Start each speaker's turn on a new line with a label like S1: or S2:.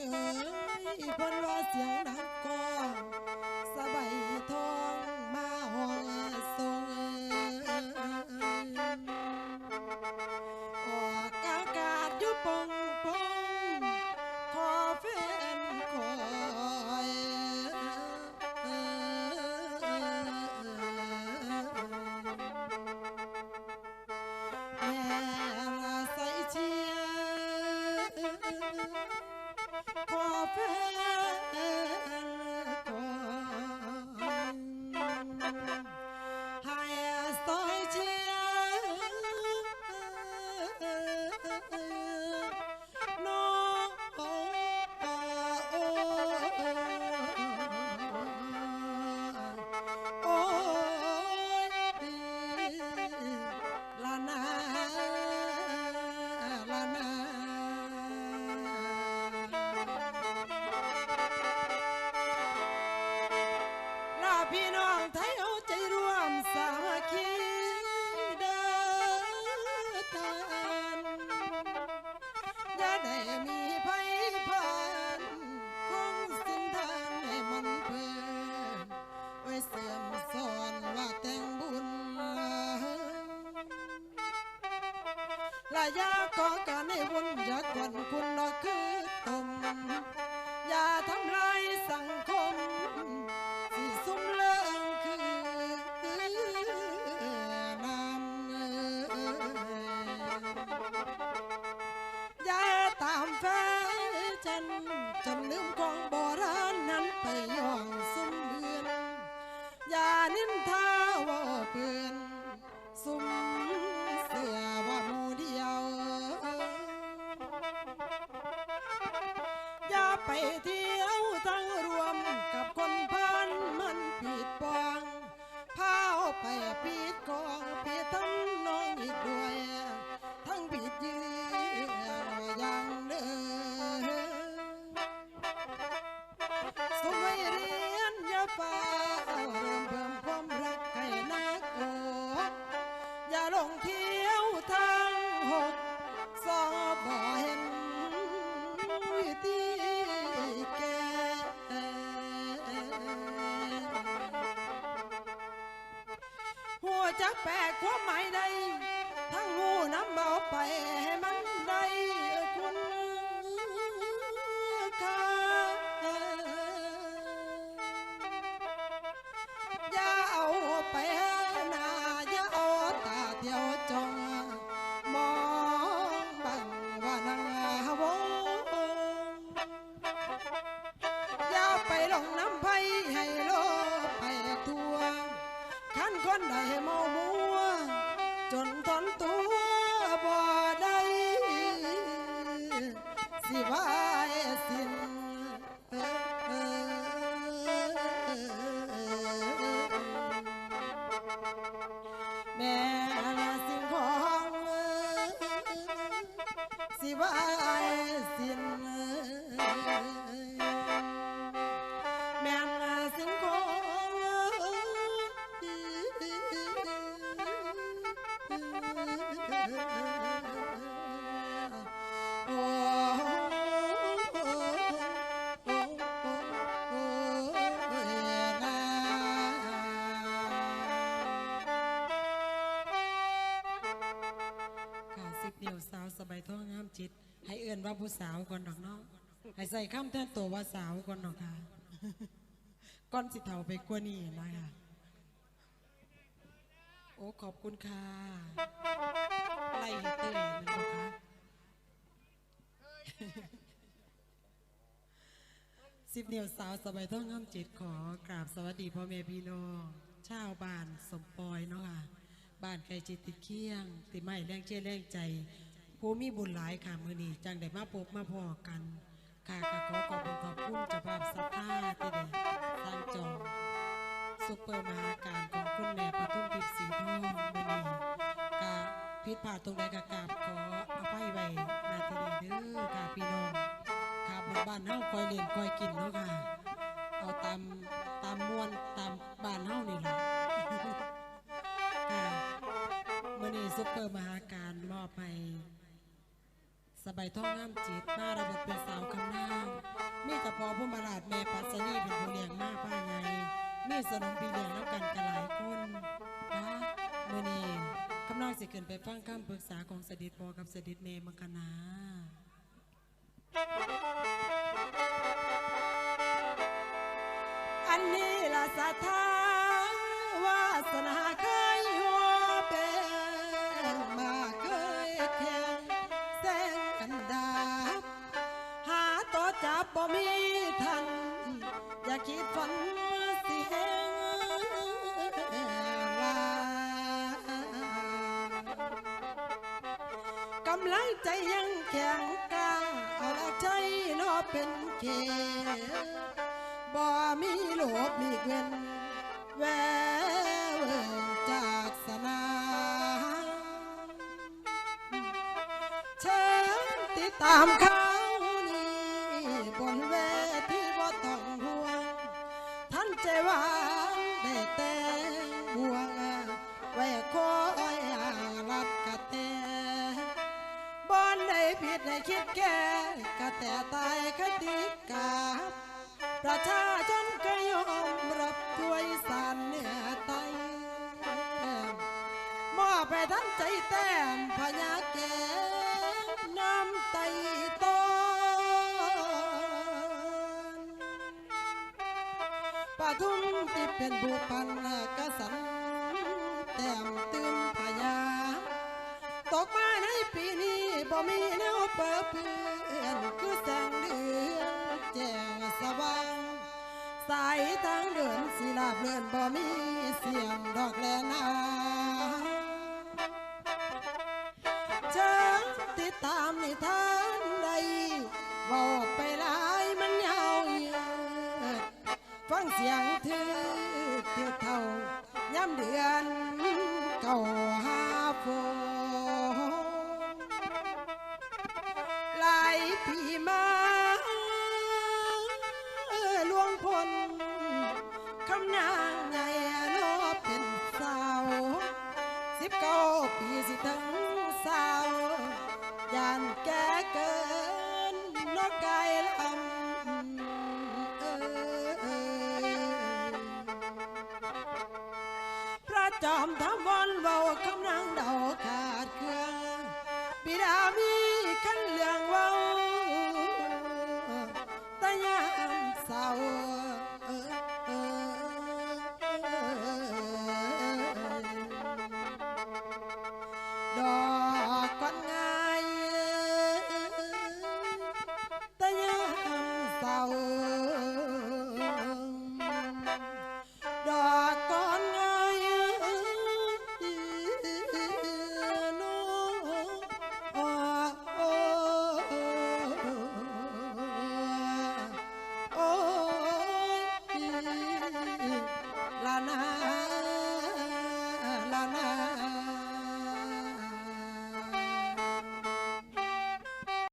S1: สียงเก่อการให้วุ่นอย่ากวนคุณนอกคือตมอย่าทำลายสังคมสิสุ่มเลิงคือน้ำอย่าตามแฟฉันจนลืมของโบราณนั้นไปย่อง จักแปลกความหมายใดทั้งหูน้ำเบาไปให้มันได้ สิวายสิ้น ค่ะสิบนิ้วสาวสบายท้องงามจิตให้เอื่นว่าผู้สาวก่อนดอกเนาะให้ใส่ข้ามแท่นตัวว่าสาวก่อนดอกค่ะก้อนสิเทาไปกว่านี้นะคะโอ้ขอบคุณค่ะไล่เตยนบอกค่ะสิบเหนียวสาวสบายท้องงามจิตขอกราบสวัสดีพ่อแม่พี่น้องชาวบ้านสมปอยเนาะค่ะบ้านไก่จิตติดเคียง ติไม่แรงเชื่อแรงใจ ผู้มีบุญหลายค่ะมือนี้จังได้มาพบมาพอกัน ค่ะก็ขอขอบคุณขอบคุณเจ้าภาพสัทธาที่ได้สร้างจองซุปเปอร์มหาการของคุณแม่ปทุมทิพย์สีทองมือนี้กะผิดพลาตรงใดกะกราบขออภัยไว้นาทีนี้เด้อค่ะพี่น้องค่ะบนบ้านเฮาคอยเล่นคอยกินเนาะค่ะ เอาตามตามมวนตามบ้านเฮานี่ล่ะค่ะมื่อนี้ซุปเปอร์มหาการมอบให้ สบายท้องงามจิตมาระบบเป็นสาวคำนางมีตะพอผู้มาลาดแม่ปัสนีเป็นผู้เลี้ยงมากป้าไงมีสนองปีเลี้ยงน้ำกันกันหลายคนนะเมื่อนี้คำนองสิเกินไปฟังคำปรึกษาของเสด็จพอกับเสด็จเมมังคณา อันนี้ละสัทธาวาสนาำลังใจยังแข็งกล้าเอาละใจนอเป็นเกบ่มีโลภมีเงินแววจากสนาเชิญติดตามค่ะ กะแต่ตายคติกา ประชาชนก็ยอมรับด้วยสารเนือไตมอบให้ท่านใจแต้มพญาแกน้ำไตต้นปาทุ่มที่เป็นบุปันกสันแต้มตื่ มีแนวเปิดเพื่อนคือแสงเดือนแจ้งสว่าง สายทางเดินสิลาบเลื่อนบ่มีเสียงดอกแลนาเชิญติดตามนิทานใดบอกไปหลายมันยาวเยียดฟังเสียงทือเที่ยวเท่าย้ำเดือนเก่าหาฝน สิทั้งสาวยานแก่เกินนกไก่ลำเออพระจอมทำวันเบาคำลังเดาขาดเค ด